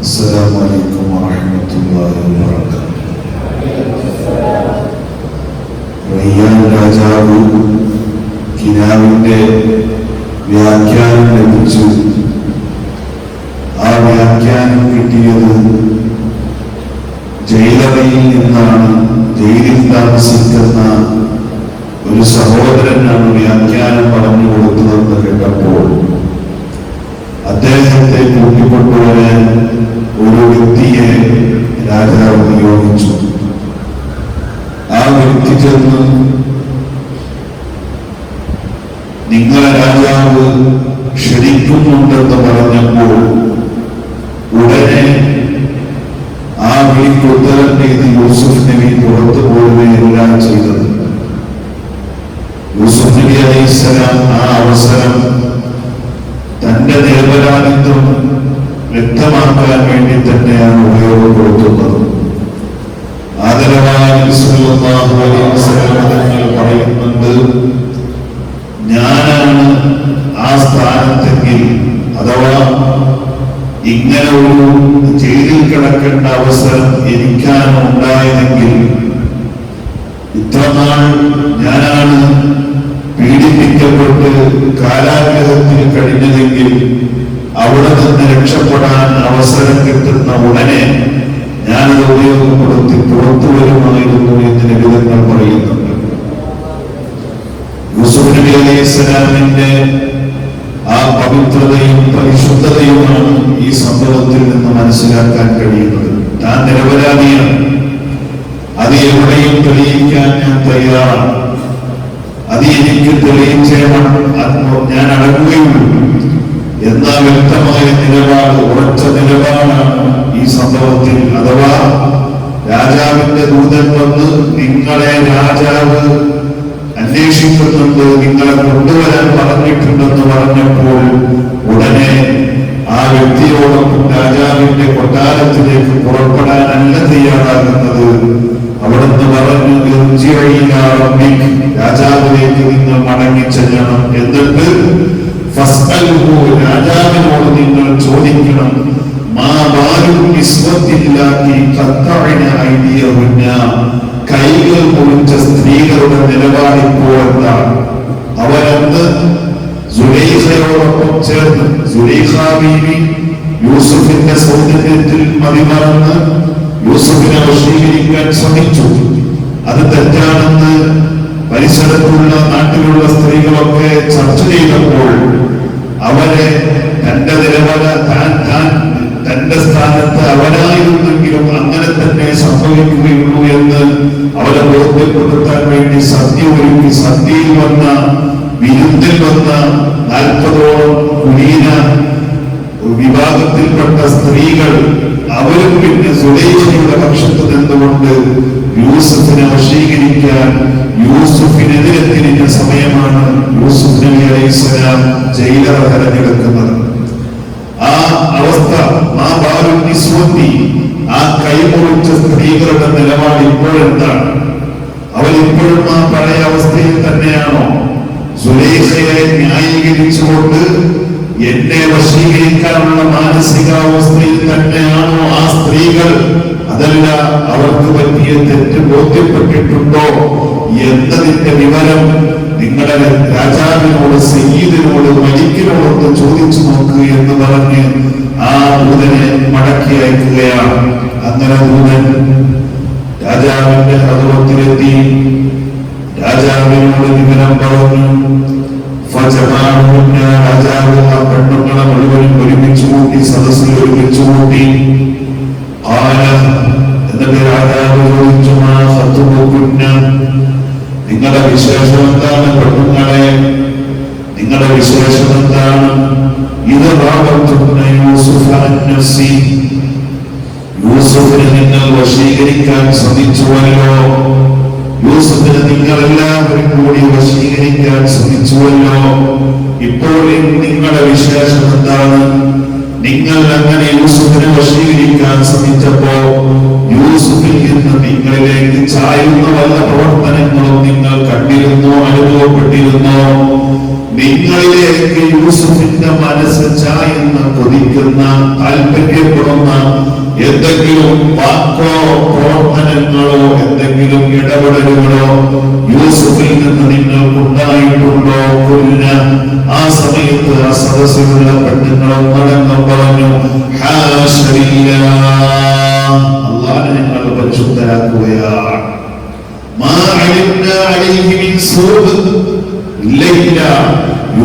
السلام عليكم ورحمة الله وبركاته റയ്യാൻ രാജാവ് കിനാവിന്റെ വ്യാഖ്യാനം ലഭിച്ചു ആ വ്യാഖ്യാനം കിട്ടിയത് ജയിലറയിൽ നിന്നാണ് ജയിലിൽ താമസിക്കുന്ന ഒരു സഹോദരനാണ് വ്യാഖ്യാനം പറഞ്ഞു കൊടുത്തതെന്ന് കേട്ടപ്പോൾ അദ്ദേഹത്തെ കൂട്ടിക്കൊണ്ടുവരാൻ വ്യക്തമാക്കാൻ വേണ്ടി തന്നെയാണ് ഉപയോഗപ്പെടുത്തുന്നത് ആദരവായ പറയുന്നുണ്ട് ഞാനാണ് ആ സ്ഥാനത്തെങ്കിൽ അഥവാ ഇങ്ങനെ ഒരു ജയിലിൽ കിടക്കേണ്ട അവസരം എനിക്കാണ് ഉണ്ടായതെങ്കിൽ ഇത്രനാൾ ഞാനാണ് പീഡിപ്പിക്കപ്പെട്ട് കാലാഗ്രഹത്തിൽ കഴിഞ്ഞതെങ്കിൽ അവിടെ നിന്ന് രക്ഷപ്പെടാൻ അവസരം കിട്ടുന്ന ഉടനെ ഞാനത് ഉപയോഗപ്പെടുത്തി പുറത്തു വരുമായിരുന്നു എന്ന് ലളിതങ്ങൾ പറയുന്നുണ്ട്. ആ പവിത്രതയും പരിശുദ്ധതയുമാണ് ഈ സംഭവത്തിൽ നിന്ന് മനസ്സിലാക്കാൻ കഴിയുന്നത്. താൻ നിരപരാധിയാണ്. അത് എവിടെയും തെളിയിക്കാൻ ഞാൻ തയ്യാറാണ്. അത് എനിക്ക് തെളിയിച്ചേ ഞാൻ അടങ്ങുകയുള്ളൂ. എന്ന വ്യക്തമായ നിലപാട് ഉറച്ച നിലപാടാണ് ഈ സംഭവത്തിൽ അഥവാ രാജാവിന്റെ ദൂതൻ വന്ന് നിങ്ങളെ രാജാവ് അന്വേഷിക്കുന്നുണ്ട് നിങ്ങളെ കൊണ്ടുവരാൻ പറഞ്ഞിട്ടുണ്ടെന്ന് പറഞ്ഞപ്പോൾ ഉടനെ ആ വ്യക്തിയോടൊപ്പം രാജാവിന്റെ കൊട്ടാരത്തിലേക്ക് പുറപ്പെടാനല്ല തയ്യാറാകുന്നത് അവിടുന്ന് പറഞ്ഞു. രാജാവിലേക്ക് നിങ്ങൾ മടങ്ങി ചെല്ലണം എന്നിട്ട് രാജാവിനോട് നിങ്ങൾ ചോദിക്കണം. കൈകൾ മുറിച്ച സ്ത്രീകളുടെ നിലപാട് ഇപ്പോൾ എന്താണ് അവരന്ന് സുലൈഖയോടൊപ്പം ചേർന്ന് സുലൈഖ ബീവി യൂസുഫിന്റെ സൗന്ദര്യത്തിൽ മതിമറന്ന് യൂസഫിനെ വശീകരിക്കാൻ ശ്രമിച്ചു. അത് തെറ്റാണെന്ന് പരിസരത്തുള്ള നാട്ടിലുള്ള സ്ത്രീകളൊക്കെ ചർച്ച ചെയ്തപ്പോൾ അവരെ തന്റെ നിലപാട് താൻ താൻ തന്റെ സ്ഥാനത്ത് അവനായിരുന്നെങ്കിലും അങ്ങനെ തന്നെ സംഭവിക്കുകയുള്ളൂ എന്ന് അവരെ ബോധ്യപ്പെടുത്താൻ വേണ്ടി സദ്യ ഒരുക്കി സദ്യയിൽ വന്ന വിരുദ്ധിൽ വന്ന നാൽപ്പതോളം കുലീന വിഭാഗത്തിൽപ്പെട്ട സ്ത്രീകൾ അവരും പിന്നെ സുലേഖയുടെ പക്ഷത്ത് നിന്നുകൊണ്ട് യൂസഫിനെ വശീകരിക്കാൻ യൂസുഫിനെതിരെ തിരിഞ്ഞ സമയമാണ് യൂസുഫ് നബി അലൈഹിസ്സലാം ജയിലറ തെരഞ്ഞെടുക്കുന്നത് ആ അവസ്ഥ ആ ബാലു നിസ്വന്തി ആ കൈമുറിച്ച സ്ത്രീകളുടെ നിലപാട് ഇപ്പോഴെന്താണ് അവരിപ്പോഴും ആ പഴയ അവസ്ഥയിൽ തന്നെയാണോ? സുലേഖയെ ന്യായീകരിച്ചുകൊണ്ട് എന്നെ വശീകരിക്കാനുള്ള മാനസികാവസ്ഥയിൽ തന്നെയാണോ ആ സ്ത്രീകൾ? അതല്ല അവർക്ക് പറ്റിയ തെറ്റ് ബോധ്യപ്പെട്ടിട്ടുണ്ടോ എന്നതിന്റെ വിവരം നിങ്ങളുടെ രാജാവിനോട് സയ്യിദിനോട് മലിക്കിനോടൊന്ന് ചോദിച്ചു നോക്ക് എന്ന് പറഞ്ഞ് ആ ദൂതനെ മടക്കി അയക്കുകയാണ്. അങ്ങനെ ദൂതൻ രാജാവിന്റെ ഹൃദയത്തിലെത്തി. രാജാവിനോട് വിവരം പറഞ്ഞു രാജാവ് ആ പെണ്ണുങ്ങളെ മുഴുവനും ഒരുമിച്ച് കൂട്ടി സദസ്സിൽ ഒരുമിച്ച് കൂട്ടി. ആന എന്നിട്ട് രാജാവ് ചോദിച്ചു ആ ഫത്തുബുക്കുന്ന നിങ്ങളുടെ വിശേഷം എന്താണ് പെണ്ണുങ്ങളെ? നിങ്ങളുടെ വിശേഷം എന്താണ് ഇത് യൂസുഫിനെ നിങ്ങൾ വശീകരിക്കാൻ ശ്രമിച്ചുവല്ലോ. യൂസുഫിനെ നിങ്ങൾ എല്ലാവരും കൂടി വശീകരിക്കാൻ ശ്രമിച്ചുവല്ലോ. ഇപ്പോൾ നിങ്ങളുടെ വിശേഷം എന്താണ് നിങ്ങൾ അങ്ങനെ യൂസുഫിനെ വശീകരിക്കാൻ ശ്രമിച്ചപ്പോ യൂസുഫിൽ നിന്ന് നിങ്ങളിലേക്ക് ചായുന്ന വല്ല പ്രവർത്തനങ്ങളും നിങ്ങൾ കണ്ടിരുന്നോ അനുഭവപ്പെട്ടിരുന്നോ? നിങ്ങളിലേക്ക് യൂസുഫിന്റെ മനസ്സ് ചായുന്ന കൊതിക്കുന്ന താല്പര്യപ്പെടുന്ന എന്തെങ്കിലും വാക്കോ പ്രവർത്തനങ്ങളോ എന്തെങ്കിലും ഇടപെടലുകളോ യൂസഫിൽ നിന്ന് നിങ്ങൾക്കുണ്ടായിട്ടുണ്ടോ കുല്ല ആ സമയത്ത് ആ സദസ്സിലുള്ള പെണ്ണുങ്ങളോ നടന്നു പറഞ്ഞു അള്ളാഹ്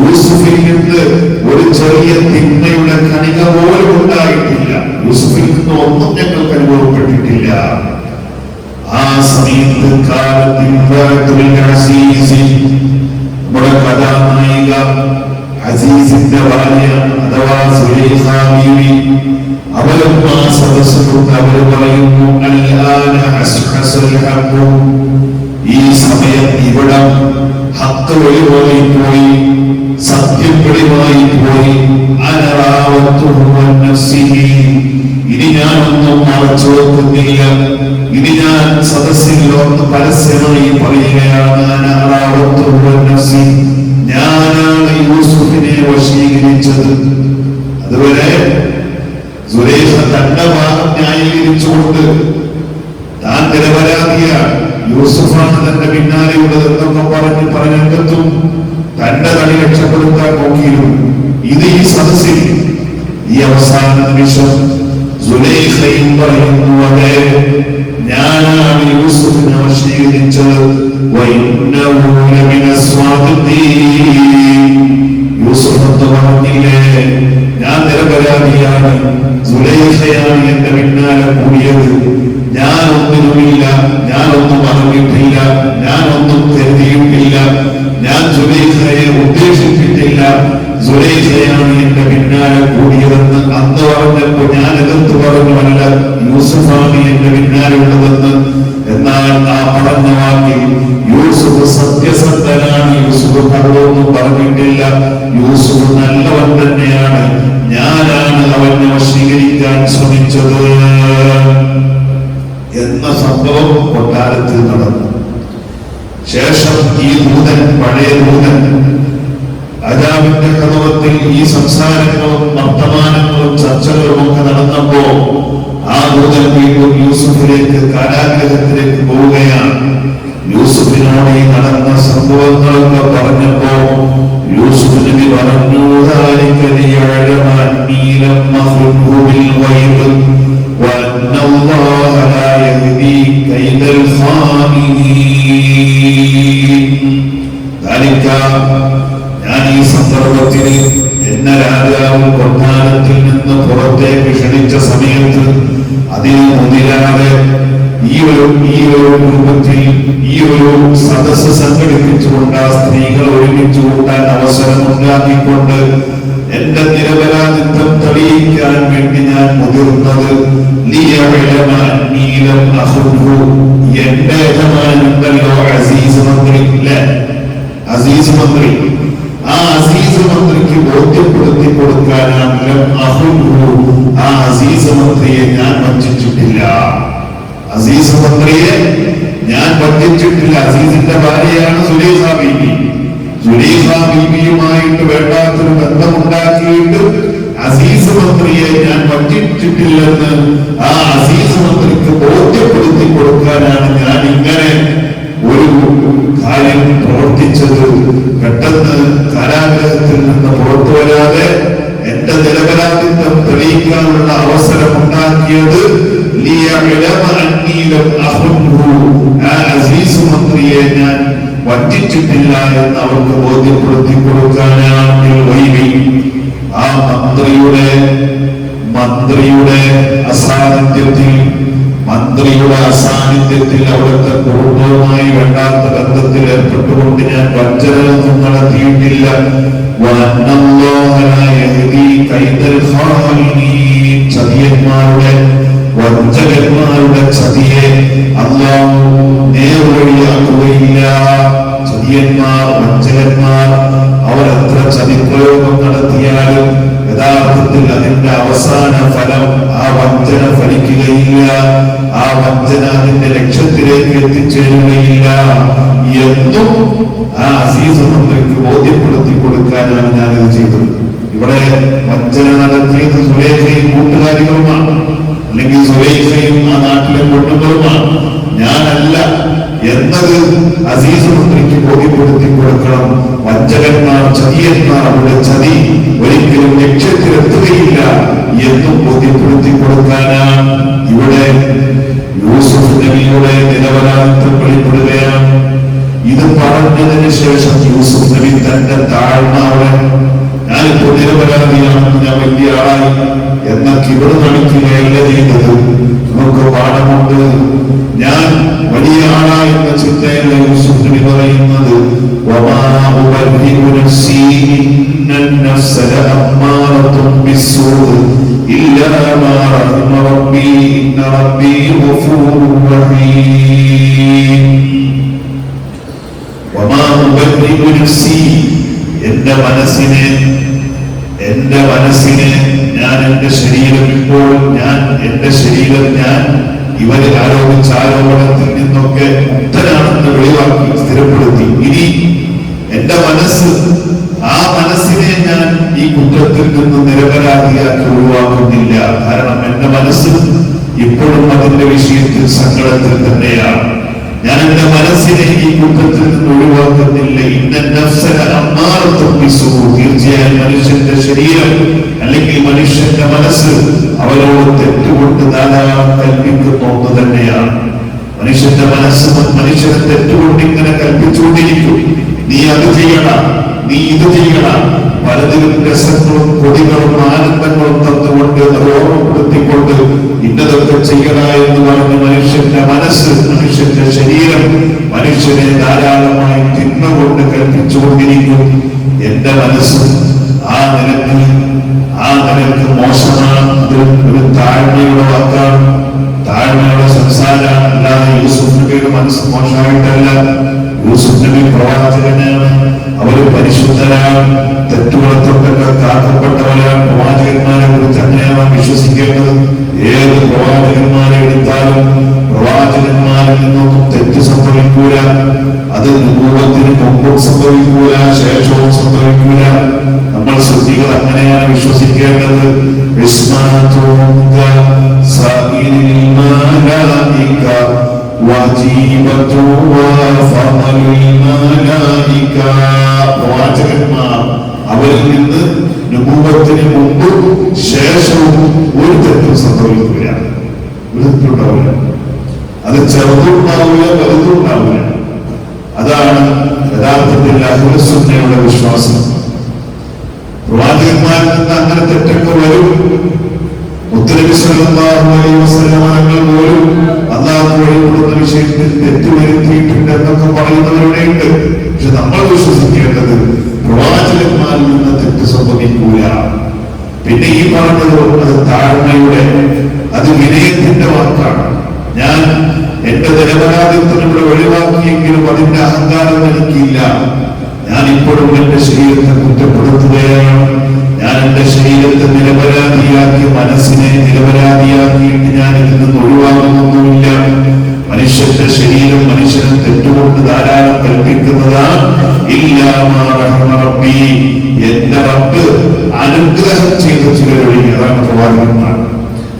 യൂസുഫിൽ നിന്ന് ഒരു ചെറിയ തിന്മയുടെ കണിക പോലും ഉണ്ടായിട്ടില്ല. യൂസുഫിൽ നിന്ന് ഒന്നും ഞങ്ങൾക്ക് അനുഭവപ്പെട്ടിട്ടില്ല. ആ സമയത്ത് നമ്മുടെ കഥാനായിക അസീസിന്റെ ഭാര്യ അഥവാ സുലൈഖ ബീവി അവരും ആ സദസ്സിലുണ്ട് അവർ പറയുന്നു ഈ സമയം ഇവിടം ഹത്ത് വഴി പോയി. സത്യം വെളിവായി പോയി ഇനി ഞാനൊന്നും മറച്ചു വെക്കുന്നില്ല ഇനി ഞാൻ സദസ്സിൽ പരസ്യമായി പറയുകയാണ്. ഞാനാണ് യൂസുഫിനെ വശീകരിച്ചത്. അതുവരെ സുരേഷ തന്റെ ഭാഗം ന്യായീകരിച്ചുകൊണ്ട് താൻ നിരപരാധിയാണ്. യൂസുഫാണ് തന്റെ പിന്നാലെയുള്ളത് എന്നൊക്കെ പറഞ്ഞ് പറഞ്ഞെത്തും തന്റെ തടി രക്ഷപ്പെടുത്താൻ നോക്കിയിരുന്നു. ഇത് ഈ സദസ്സിൽ ഈ അവസാന നിമിഷം സുലൈഖയും പറയുന്നു അതെ ഞാനാണ് യൂസുഫിനെ വശീകരിച്ചത്. യൂസുഫ് ഞാൻ നിരപരാധിയാണ്. സുലൈഖയാണ് എന്റെ പിന്നാലെ കൂടിയത്. ഞാൻ ഒന്നിനുമില്ല ഞാനൊന്നും അറിഞ്ഞിട്ടില്ല ഞാനൊന്നും കരുതിയിട്ടില്ല. യൂസുഫാണ് എന്റെ പിന്നാലെ ഉള്ളതെന്ന് എന്നാൽ ആ പറഞ്ഞ വാക്കിൽ യൂസുഫ് സത്യസന്ധനാണ്. യൂസുഫ് കള്ളൊന്നും പറഞ്ഞിട്ടില്ല. യൂസുഫ് നല്ലവൻ തന്നെയാണ്. ഞാനാണ് അവനെ വശീകരിക്കാൻ ശ്രമിച്ചത്. എന്ന സംഭവം കൊട്ടാരത്തിൽ നടന്നു. ശേഷം ഈ ദൂതൻ പഴയ ദൂതൻ രാജാവിന്റെ കഥവത്തിൽ ഈ സംസാരങ്ങളും വർത്തമാനങ്ങളും ചർച്ചകളും ഒക്കെ നടന്നപ്പോ ആ ദൂതൻ വീണ്ടും യൂസുഫിലേക്ക് കാരാഗ്രഹത്തിലേക്ക് പോവുകയാണ് യൂസുഫിനോട് ഈ നടന്ന സംഭവങ്ങളൊക്കെ പറഞ്ഞപ്പോ യൂസുഫ് നബി പറഞ്ഞു ذلك ഈ ഒരു സദസ് സംഘടിപ്പിച്ചുകൊണ്ട് ആ സ്ത്രീകൾ ഒരുമിച്ച് കൂട്ടാൻ അവസരം ഉണ്ടാക്കിക്കൊണ്ട് എന്റെ നിരപരാധിത്വം തെളിയിക്കാൻ വേണ്ടി ഞാൻ മുതിർന്നത്. എന്റെ യജമാനുണ്ടല്ലോ അസീസ് മന്ത്രി അസീസ് മന്ത്രി ആ അസീസ് മന്ത്രിക്ക് ബോധ്യപ്പെടുത്തി കൊടുക്കാനാണ് ലം അഹുദ്ഹു. ആ അസീസ് മന്ത്രിയെ ഞാൻ വഞ്ചിച്ചിട്ടില്ല അസീസ് മന്ത്രിയെ ഞാൻ പഠിച്ചിട്ടില്ല. അസീസിന്റെ ഭാര്യയാണ് സുലൈഖ ബീബി സുലൈഖ ബീബിയുമായിട്ട് വേണ്ടാത്തൊരു ബന്ധമുണ്ടാക്കിയിട്ട് അസീസ് മന്ത്രിയെ ഞാൻ പഠിച്ചിട്ടില്ലെന്ന് ആ അസീസ് മന്ത്രിക്ക് ബോധ്യപ്പെടുത്തി കൊടുക്കാനാണ് ഞാൻ ഇങ്ങനെ ഒരു കാര്യം പ്രവർത്തിച്ചത്. പെട്ടെന്ന് കാരാഗ്രഹത്തിൽ നിന്ന് പുറത്തു വരാതെ എന്റെ നിരപരാധിത്വം തെളിയിക്കാനുള്ള അവസരം ഉണ്ടാക്കിയത് ആ അസീസ് മന്ത്രിയെ ഞാൻ വഞ്ചിച്ചിട്ടില്ല എന്ന് അവർക്ക് ബോധ്യപ്പെടുത്തി കൊടുക്കാനാണ് വൈകി ആ മന്ത്രിയുടെ മന്ത്രിയുടെ അസാന്നിധ്യത്തിൽ മന്ത്രിയുടെ അസാന്നിധ്യത്തിൽ അവിടുത്തെ കുടുംബവുമായി വേണ്ടാത്ത ബന്ധത്തിൽ ഏർപ്പെട്ടുകൊണ്ട് ഞാൻ വഞ്ചനയൊന്നും നടത്തിയിട്ടില്ല. വഅന്നല്ലാഹ ലാ യഹ്ദീ കൈദൽ ഖായിനീൻ. ചതിയന്മാരുടെ വഞ്ചകന്മാരുടെ ചതിയെ അള്ളാഹു നേർവഴിയാക്കുകയില്ല. ചതിയന്മാർ വഞ്ചകന്മാർ അവരെത്ര ചതിപ്രയോഗം നടത്തിയാലും യഥാർത്ഥത്തിൽ അതിന്റെ അവസാന ഫലം ആ വഞ്ചന ഫലിക്കുകയില്ല. ആ വഞ്ചന അതിന്റെ ലക്ഷ്യത്തിലേക്ക് എത്തിച്ചേരുകയില്ല. എന്നും ആ അസീസ് മന്ത്രിക്ക് ബോധ്യപ്പെടുത്തി കൊടുക്കാനാണ് ഞാനിത് ചെയ്തത്. ഇവിടെ വഞ്ചന നടത്തിയത് സുലേഖയും കൂട്ടുകാരികളുമാണ്. അല്ലെങ്കിൽ സുരേഷയും ആ നാട്ടിലെ പെണ്ണുങ്ങളുമാണ്. ഞാനല്ല എന്നത് അസീസ് മന്ത്രിക്ക് ബോധ്യപ്പെടുത്തി കൊടുക്കണം. വഞ്ചകന്മാർ ചതിയന്മാർ അവരുടെ ചതി ഒരിക്കലും ലക്ഷ്യത്തിലെത്തുകയില്ല എന്നും ബോധ്യപ്പെടുത്തി കൊടുക്കാനാണ് ഇവിടെ യൂസുഫ് നബിയുടെ നിരപരാധിത്വം വെളിപ്പെടുകയാണ്. ഇത് പറഞ്ഞതിന് ശേഷം യൂസുഫ് നബി തന്റെ താഴ്ന്ന അവിടെ ഞാനിപ്പോ നിരപരാധിയാണെന്ന് ഞാൻ വലിയ ആളായി എന്ന കിവട് കാണിക്കുകയല്ല ചെയ്തത് നമുക്ക് പാഠമുണ്ട് ഞാൻ വലിയ ആളായി എന്ന ചിന്തയല്ല യൂസുഫ് നബി പറയുന്നത് وما أبرئ نفسي എന്റെ മനസ്സിനെ എന്റെ മനസ്സിനെ ഞാൻ എന്റെ ശരീരം ഇപ്പോൾ ഞാൻ എന്റെ ശരീരം ഞാൻ ഇവരെ ആരോപിച്ച ആരോപണത്തിൽ നിന്നൊക്കെ മുക്തനാണെന്ന് വെളിവാക്കി സ്ഥിരപ്പെടുത്തി. ഇനി എന്റെ മനസ്സ് ആ മനസ്സിനെ ഞാൻ ഈ കുറ്റത്തിൽ നിന്ന് നിരപരാധിയാക്കി ഒഴിവാക്കുന്നില്ല. കാരണം എന്റെ മനസ്സ് ഇപ്പോഴും അതിന്റെ വിഷയത്തിൽ സങ്കടത്തിൽ തന്നെയാണ്. ഞാൻ എന്റെ മനസ്സിനെ ഈ കുറ്റത്തിൽ നിന്ന് ഒഴിവാക്കുന്നില്ല. തീർച്ചയായും മനുഷ്യന്റെ ശരീരം അല്ലെങ്കിൽ മനുഷ്യന്റെ മനസ്സ് അവരോട് തെറ്റുകൊണ്ട് ധാരാളം കൽപ്പിക്കുന്ന ഒന്ന് തന്നെയാണ്. മനുഷ്യന്റെ മനസ്സ് മനുഷ്യനെ തെറ്റുകൊണ്ട് ഇങ്ങനെ കൽപ്പിച്ചുകൊണ്ടിരിക്കും. നീ അത് ചെയ്യണം നീ ഇത് ചെയ്യണം. പലതിലും രസങ്ങളും കൊടികളും ആനന്ദങ്ങളും തന്നുകൊണ്ട് ഓർമ്മപ്പെടുത്തിക്കൊണ്ട് ഇന്നതൊക്കെ ചെയ്യണ എന്ന് പറഞ്ഞ് മനുഷ്യന്റെ മനസ്സ് മനുഷ്യന്റെ ശരീരം മനുഷ്യനെ ധാരാളമായി തിന്മ കൊണ്ട് കൽപ്പിച്ചുകൊണ്ടിരിക്കും. എന്റെ മനസ്സ് ആ നിലയ്ക്ക് ആ നിലയ്ക്ക് മോശമാണ്. ഒരു താഴ്മയുള്ള വാക്കാണ്. താഴ്മയുള്ള സംസാരമാണ് അല്ലാതെ യൂസുഫ് നബിയുടെ മനസ്സ് മോശമായിട്ടല്ല. യൂസുഫ് നബി പ്രവാചകനാണ്. അവർ പരിശുദ്ധരാണ്. തെറ്റുകളത്തൊട്ടൊക്കെ കാക്കപ്പെട്ടവരാണ്. പ്രവാചകന്മാരെ കുറിച്ച് അങ്ങനെയാണ് വിശ്വസിക്കേണ്ടത്. ഏത് പ്രവാചകന്മാരെ സംഭവിക്കൂല. അത് രൂപത്തിന് മുമ്പും സംഭവിക്കൂല ശേഷവും സംഭവിക്കൂല. നമ്മൾ ശ്രദ്ധികൾ അങ്ങനെയാണ് വിശ്വസിക്കേണ്ടത്. ശേഷവും ഒരു തെറ്റും സംഭവിക്കില്ല ഒരു അത് ചെറുതുണ്ടാവില്ല വലുതുണ്ടാവില്ല. അതാണ് യഥാർത്ഥത്തിൽ അഹുലസുന്നയുടെ വിശ്വാസം. പ്രവാചകന്മാരിൽ നിന്ന് അങ്ങനെ തെറ്റൊക്കെ വരും. തങ്ങൾ പോലും അള്ളാഹു വഴിപ്പെടുന്ന വിഷയത്തിൽ തെറ്റ് എന്നൊക്കെ പറയുന്നവരുടെയുണ്ട് പക്ഷെ നമ്മൾ വിശ്വസിക്കേണ്ടത് പ്രവാചകന്മാരിൽ നിന്ന് തെറ്റ് പിന്നെ ഈ പറഞ്ഞത് താഴ്മയുടെ അത് വിനയത്തിന്റെ വാക്കാണ് ഞാൻ എന്റെ ഇവിടെ ഒഴിവാക്കിയെങ്കിലും അതിന്റെ അഹങ്കാരം എനിക്കില്ല. ഞാൻ ഇപ്പോഴും എന്റെ ശരീരത്തെ കുറ്റപ്പെടുത്തുകയാണ്. ഞാൻ എന്റെ ശരീരത്തെ നിരപരാധിയാക്കി മനസ്സിനെ നിരപരാധിയാക്കിയിട്ട് ഞാൻ ഇതിൽ നിന്ന് ഒഴിവാകുന്നൊന്നുമില്ല. മനുഷ്യന്റെ ശരീരം മനുഷ്യനെ തെറ്റുകൊണ്ട് ധാരാളം കൽപ്പിക്കുന്നതാണ്. ഇല്ലാമാ റബ്ബി. എന്റെ റബ്ബ് അനുഗ്രഹം ചെയ്ത ചിലരൊഴികെ. അതാണ് പ്രവാചകന്മാർ.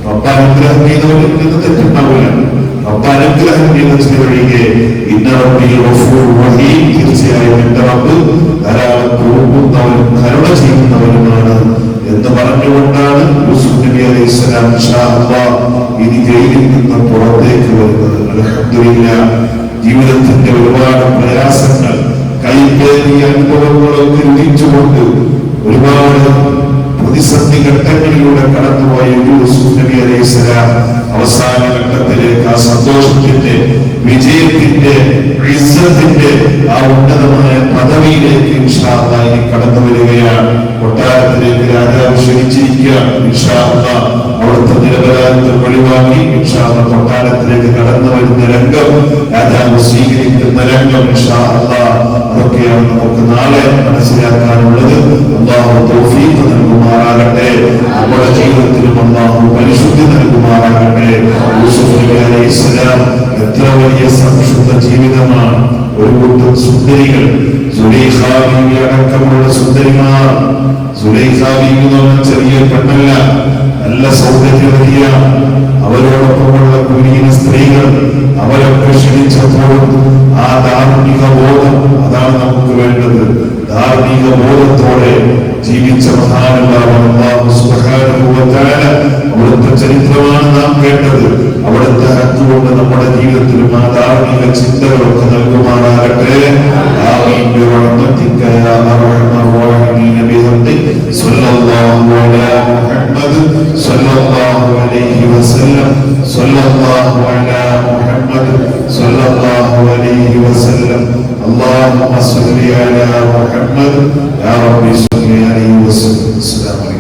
റബ്ബ് അനുഗ്രഹം ചെയ്തവരിൽ നിന്ന് തെറ്റുണ്ടാവില്ല. അനുഗ്രഹം ചെയ്ത ചിലരൊഴികെ ഇന്ന റബ്ബി ഗഫൂർ റഹീം തീർച്ചയായും എന്റെ റബ്ബ് ധാരാളം പോകുന്നവരും കരുണ ചെയ്യുന്നവരുമാണ് എന്ന് പറഞ്ഞുകൊണ്ടാണ് ഇനി ജയിലിൽ നിന്ന് പുറത്തേക്ക് വരുന്നത്. ജീവിതത്തിന്റെ ഒരുപാട് പ്രയാസങ്ങൾ കൈപ്പേറിയ അനുഭവങ്ങളൊക്കെ രുചിച്ചുകൊണ്ട് ഒരുപാട് പ്രതിസന്ധി ഘട്ടങ്ങളിലൂടെ കടന്നുപോയ അവസാന ഘട്ടത്തിലേക്ക് ആ സന്തോഷത്തിന്റെ വിജയത്തിന്റെ ഇസ്സത്തിന്റെ ആ ഉന്നതമായ പദവിയിലേക്ക് ഇൻഷാ അല്ലാഹ് ഇനി കടന്നു വരികയാണ്. കൊട്ടാരത്തിലേക്ക് രാജാവ് ക്ഷണിച്ചിരിക്കുകയാണ്. ഇൻഷാ അല്ലാഹ് അവിടുത്തെ നിരപരാധിത്വം വെളിവാക്കി ഇൻഷാ അല്ലാഹ് കൊട്ടാരത്തിലേക്ക് കടന്നു വരുന്ന രംഗം രാജാവ് സ്വീകരിക്കുന്ന രംഗം ഇൻഷാ അല്ലാഹ് അതൊക്കെയാണ് നമുക്ക് നാളെ മനസ്സിലാക്കാനുള്ളത്. അള്ളാഹു തൗഫീഖ് നൽകുമാറാകട്ടെ. നമ്മുടെ ജീവിതത്തിലും അള്ളാഹു പരിശുദ്ധി നൽകുമാറാകട്ടെ. അലൈഹി സ്വലാം എത്ര വലിയ സംശുദ്ധ ജീവിതമാണ്. ഒരു കൂട്ടം സുന്ദരികൾ. അടക്കമുള്ള സുന്ദരിമാർ. ചെറിയ പെണ്ണല്ല നല്ല സൗന്ദര്യവതിയ അവരോടൊപ്പമുള്ള കുലീന സ്ത്രീകൾ. അവരൊക്കെ ക്ഷണിച്ചപ്പോഴും ആ ധാർമ്മിക ബോധം അതാണ് നമുക്ക് വേണ്ടത്. ധാർമ്മിക ബോധത്തോടെ ജീവിച്ച മഹാനുഭാവം മുഹമ്മദ് സ്വല്ലല്ലാഹു അലൈഹി വസല്ലം اللهم صل على محمد يا رب صل عليه وسلم السلام عليكم